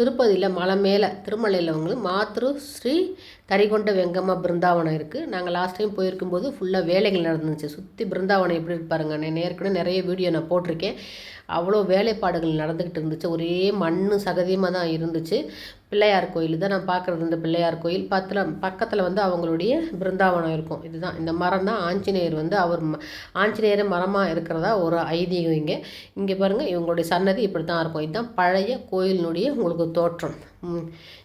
திருப்பதியில் மலை மேலே திருமலையில் வந்து மாத்ரு ஸ்ரீ தரிகொண்ட வெங்கம்மா பிருந்தாவனம் இருக்குது நாங்கள் லாஸ்ட் டைம் போயிருக்கும்போது ஃபுல்லாக வேலைகள் நடந்துச்சு. சுற்றி பிருந்தாவனம் எப்படி இருப்பாருங்க நான் ஏற்கனவே நிறைய வீடியோ நான் போட்டிருக்கேன். அவ்வளோ வேலைப்பாடுகள் நடந்துக்கிட்டு இருந்துச்சு. ஒரே மண் சகதியமாக தான் இருந்துச்சு. பிள்ளையார் கோயில் தான் நான் பார்க்குறது இந்த பிள்ளையார் கோயில். பத்தில் பக்கத்தில் வந்து அவங்களுடைய பிருந்தாவனம் இருக்கும். இதுதான். இந்த மரம் தான் ஆஞ்சநேயர் வந்து அவர் ஆஞ்சநேயர் மரமாக இருக்கிறதா ஒரு ஐதீகம் இங்கே. இங்கே பாருங்கள் இவங்களுடைய சன்னதி இப்படி தான் இருக்கும். இதுதான் பழைய கோயிலினுடைய உங்களுக்கு தோற்றம்.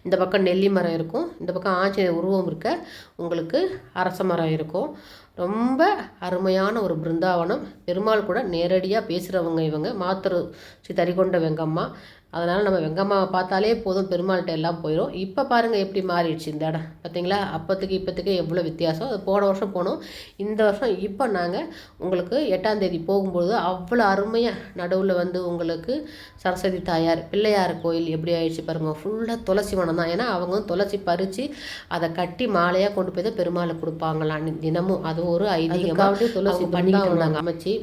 இந்த பக்கம் நெல்லி மரம் இருக்கும். இந்த பக்கம் ஆஞ்சநேயர் உருவம் இருக்க உங்களுக்கு அரச மரம் இருக்கும். ரொம்ப அருமையான ஒரு பிருந்தாவனம். பெருமாள் கூட நேரடியாக பேசுகிறவங்க இவங்க. மாத்திரு ஸ்ரீ தரிகொண்ட வெங்கம்மா. அதனால் நம்ம வெங்கம்மாவை பார்த்தாலே போதும். பெருமாள்கிட்ட எல்லாம் போயிடும் இப்போ பாருங்கள் எப்படி மாறிடுச்சு இந்த இடம். பார்த்தீங்களா அப்போத்துக்கு இப்போத்துக்கு எவ்வளோ வித்தியாசம். அது போன வருஷம் போனோம். இந்த வருஷம் இப்போ நாங்கள் உங்களுக்கு எட்டாந்தேதி போகும்பொழுது அவ்வளோ அருமையாக நடுவில் வந்து உங்களுக்கு சரஸ்வதி தாயார் பிள்ளையார் கோயில் எப்படி ஆயிடுச்சு பாருங்கள் ஃபுல் ஃபுல்லாக துளசி வனம் தான். ஏன்னா அவங்க துளசி பறித்து அதை கட்டி மாலையாக கொண்டு போய் தான் பெருமாளை கொடுப்பாங்களாம். தினமும். அது ஒரு ஐதீகமாக துளசி பண்ணிட்டு வந்தாங்க அமைச்சு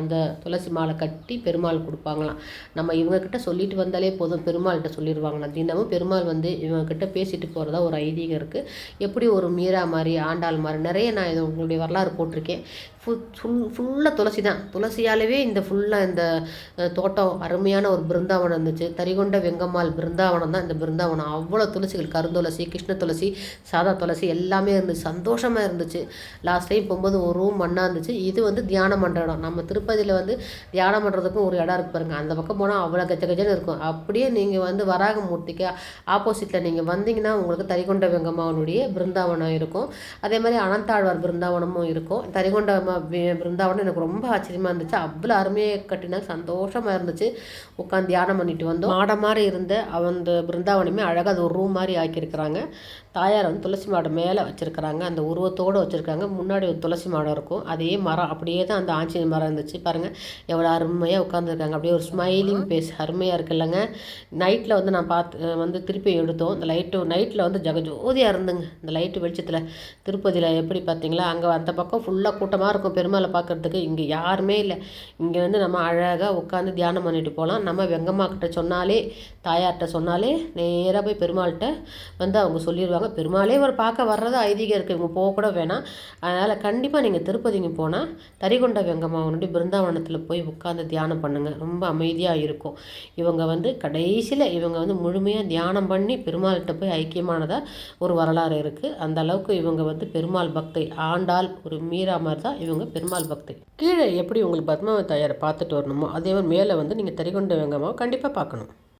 அந்த துளசி மாலை கட்டி பெருமாள் கொடுப்பாங்களாம். நம்ம இவங்கக்கிட்ட சொல்லிட்டு வந்தாலே போதும். பெருமாள்கிட்ட சொல்லிடுவாங்களாம். தினமும் பெருமாள் வந்து இவங்கக்கிட்ட பேசிட்டு போகிறதா ஒரு ஐதீகம் இருக்குது எப்படி ஒரு மீரா மாதிரி ஆண்டாள் மாதிரி நிறைய நான் இது உங்களுடைய வரலாறு போட்டிருக்கேன். ஃபுல் ஃபுல் ஃபுல்லாக துளசி தான் துளசியாலவே இந்த ஃபுல்லாக இந்த தோட்டம் அருமையான ஒரு பிருந்தாவனம் இருந்துச்சு. தரிகொண்ட வெங்கம்மாள் பிருந்தாவனம் தான் இந்த பிருந்தாவனம். அவ்வளோ துளசிகள் கருந்துளசி கிருஷ்ண துளசி சாதா துளசி எல்லாமே இருந்துச்சு. சந்தோஷமாக இருந்துச்சு. லாஸ்ட் டைம் போகும்போது ஒரு ரூம் மண்ணாக இருந்துச்சு. இது வந்து தியானம் பண்ணுற இடம் நம்ம திருப்பதியில் வந்து தியானம் பண்ணுறதுக்கும் ஒரு இடம் இருக்கு பாருங்கள் அந்த பக்கம் போனால் அவ்வளோ கச்ச கச்சன்னு இருக்கும். அப்படியே நீங்கள் வந்து வராகமூர்த்திக்கு ஆப்போசிட்டில் நீங்கள் வந்தீங்கன்னா உங்களுக்கு தரிகொண்ட வெங்கம்மாவனுடைய பிருந்தாவனம் இருக்கும். அதே மாதிரி அனந்தாழ்வார் பிருந்தாவனமும் இருக்கும். தரிகொண்ட பிருந்தாவனம் எனக்கு ரொம்ப ஆச்சரியமாக இருந்துச்சு. அவ்வளோ அருமையாக கட்டினா சந்தோஷமாக இருந்துச்சு. உட்காந்து தியானம் பண்ணிட்டு வந்தோம். மாட மாதிரி இருந்த அந்த பிருந்தாவனமே அழகாக அது ஒரு ரூம் மாதிரி ஆக்கியிருக்கிறாங்க. தாயார் வந்து துளசி மாடம் மேலே வச்சுருக்கிறாங்க. அந்த உருவத்தோடு வச்சுருக்காங்க. முன்னாடி ஒரு துளசி மாடம் இருக்கும். அதே மரம் அப்படியே தான் அந்த ஆஞ்சநேய மரம் இருந்துச்சு. பாருங்கள் எவ்வளோ அருமையாக உட்காந்துருக்காங்க அப்படியே ஒரு ஸ்மைலிங் பேஸ் அருமையாக இருக்குல்லங்க நைட்டில் வந்து நான் பார்த்து வந்து திருப்பி எடுத்தோம். இந்த லைட்டு நைட்டில் வந்து ஜகஜோதியாக இருந்துங்க. இந்த லைட்டு வெளிச்சத்தில். திருப்பதியில் எப்படி பார்த்தீங்களா அங்கே அந்த பக்கம் ஃபுல்லாக கூட்டமாக இருக்கும். பெருமாளை பார்க்குறதுக்கு இங்கே யாருமே இல்லை. இங்கே வந்து நம்ம அழகாக உட்காந்து தியானம் பண்ணிட்டு போகலாம் நம்ம வெங்கம்மாக்கிட்ட சொன்னாலே தாயார்கிட்ட சொன்னாலே நேராக போய் பெருமாள்கிட்ட வந்து அவங்க சொல்லிடுவாங்க பெருமாளே ஒரு பார்க்க வர்றது ஐதீகம் இருக்குது இவங்க போகக்கூட வேணாம். அதனால் கண்டிப்பாக நீங்கள் திருப்பதிங்க போனால் தரிகொண்ட வெங்கம்மாவனுடைய பிருந்தாவனத்தில் போய் உட்காந்து தியானம் பண்ணுங்கள் ரொம்ப அமைதியாக இருக்கும். இவங்க வந்து கடைசியில் இவங்க வந்து முழுமையாக தியானம் பண்ணி பெருமாள்கிட்ட போய் ஐக்கியமானதாக ஒரு வரலாறு இருக்குது அந்த அளவுக்கு இவங்க வந்து பெருமாள் பக்தை ஆண்டாள் ஒரு மீரா மாதிரி தான் இவங்க பெருமாள் பக்தி. கீழே எப்படி உங்களுக்கு பத்மாவதி தாயாரை பார்த்துட்டு வரணுமோ அதே மாதிரி மேலே வந்து நீங்கள் தரிகொண்ட வெங்கமாக கண்டிப்பாக பார்க்கணும்.